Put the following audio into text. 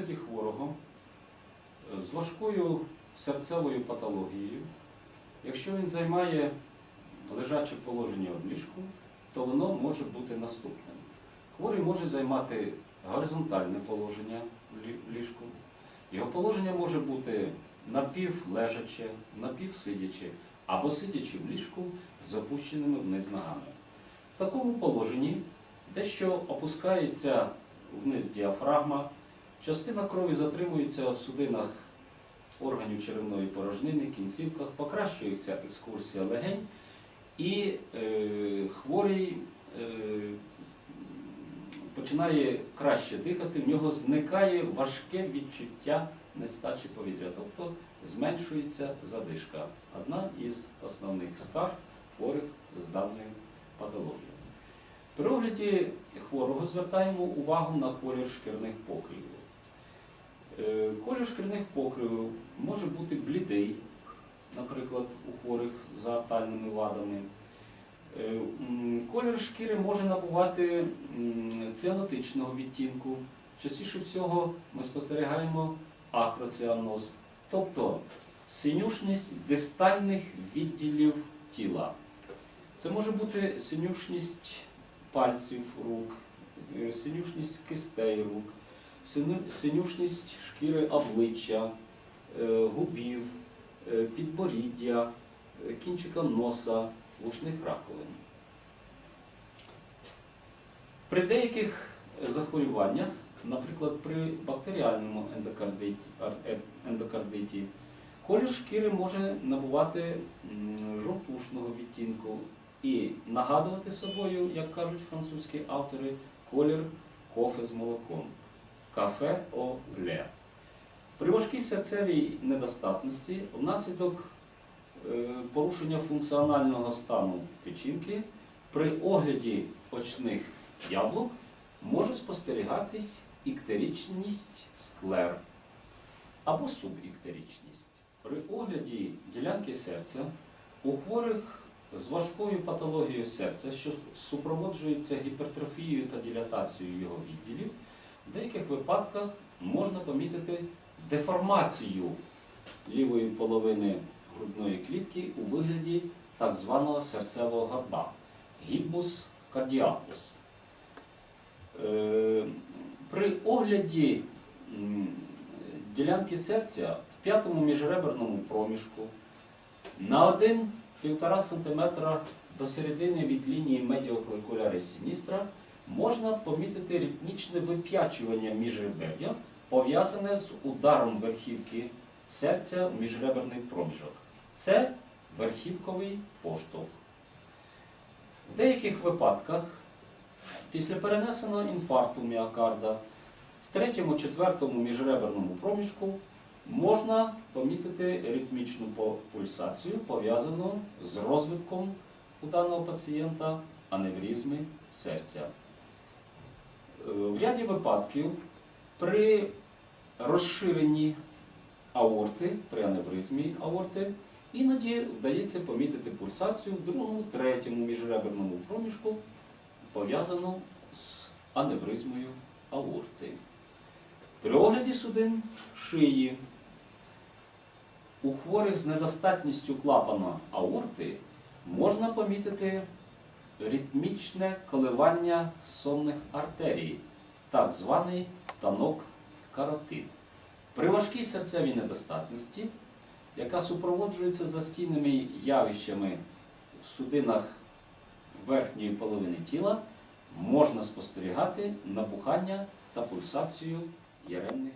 огляді хворого е, з важкою серцевою патологією, якщо він займає лежаче положення в ліжку, то воно може бути наступним. Хворий може займати горизонтальне положення ліжку. Його положення може бути напівлежаче, напівсидяче або сидячи в ліжку з опущеними вниз ногами. В такому положенні дещо опускається вниз діафрагма, частина крові затримується в судинах органів черевної порожнини, кінцівках, покращується екскурсія легень, і е, хворий е, починає краще дихати, в нього зникає важке відчуття нестачі повітря, тобто зменшується задишка. Одна із основних скарг хворих з даною патологією. При огляді хворого звертаємо увагу на колір шкірних покривів. Е, Колір шкірних покривів може бути блідий, наприклад, у хворих з атальними вадами. Е, Колір шкіри може набувати ціанотичного відтінку. Частіше всього ми спостерігаємо акроціаноз, тобто синюшність дистальних відділів тіла. Це може бути синюшність пальців рук, е, синюшність кистей рук, синюшність шкіри обличчя, е, губів, е, підборіддя, е, кінчика носа, вушних раковин. При деяких захворюваннях, наприклад, при бактеріальному ендокардиті, колір шкіри може набувати жовтушного відтінку і нагадувати собою, як кажуть французькі автори, колір кофе з молоком. Кафе о ле. При важкій серцевій недостатності внаслідок е, порушення функціонального стану печінки при огляді очних яблук може спостерігатись іктерічність склер або субіктерічність. При огляді ділянки серця у хворих з важкою патологією серця, що супроводжується гіпертрофією та дилатацією його відділів, в деяких випадках можна помітити деформацію лівої половини грудної клітки у вигляді так званого серцевого горба гібус кардіакус. Е, При огляді ділянки серця в п'ятому міжреберному проміжку на 1-1,5 см до середини від лінії медіокликуляри сіністра можна помітити ритмічне вип'ячування міжребер'я, пов'язане з ударом верхівки серця в міжреберний проміжок. Це верхівковий поштовх. В деяких випадках після перенесеного інфаркту міокарда в третьому-четвертому міжреберному проміжку можна помітити ритмічну пульсацію, пов'язану з розвитком у даного пацієнта аневризми серця. Е, В ряді випадків при розширенні аорти, при аневризмі аорти, іноді вдається помітити пульсацію в другому, третьому міжреберному проміжку, пов'язану з аневризмою аорти. При огляді судин шиї у хворих з недостатністю клапана аорти можна помітити ритмічне коливання сонних артерій, так званий танок каротид. При важкій серцевій недостатності, яка супроводжується застійними явищами в судинах верхньої половини тіла, можна спостерігати набухання та пульсацію яремних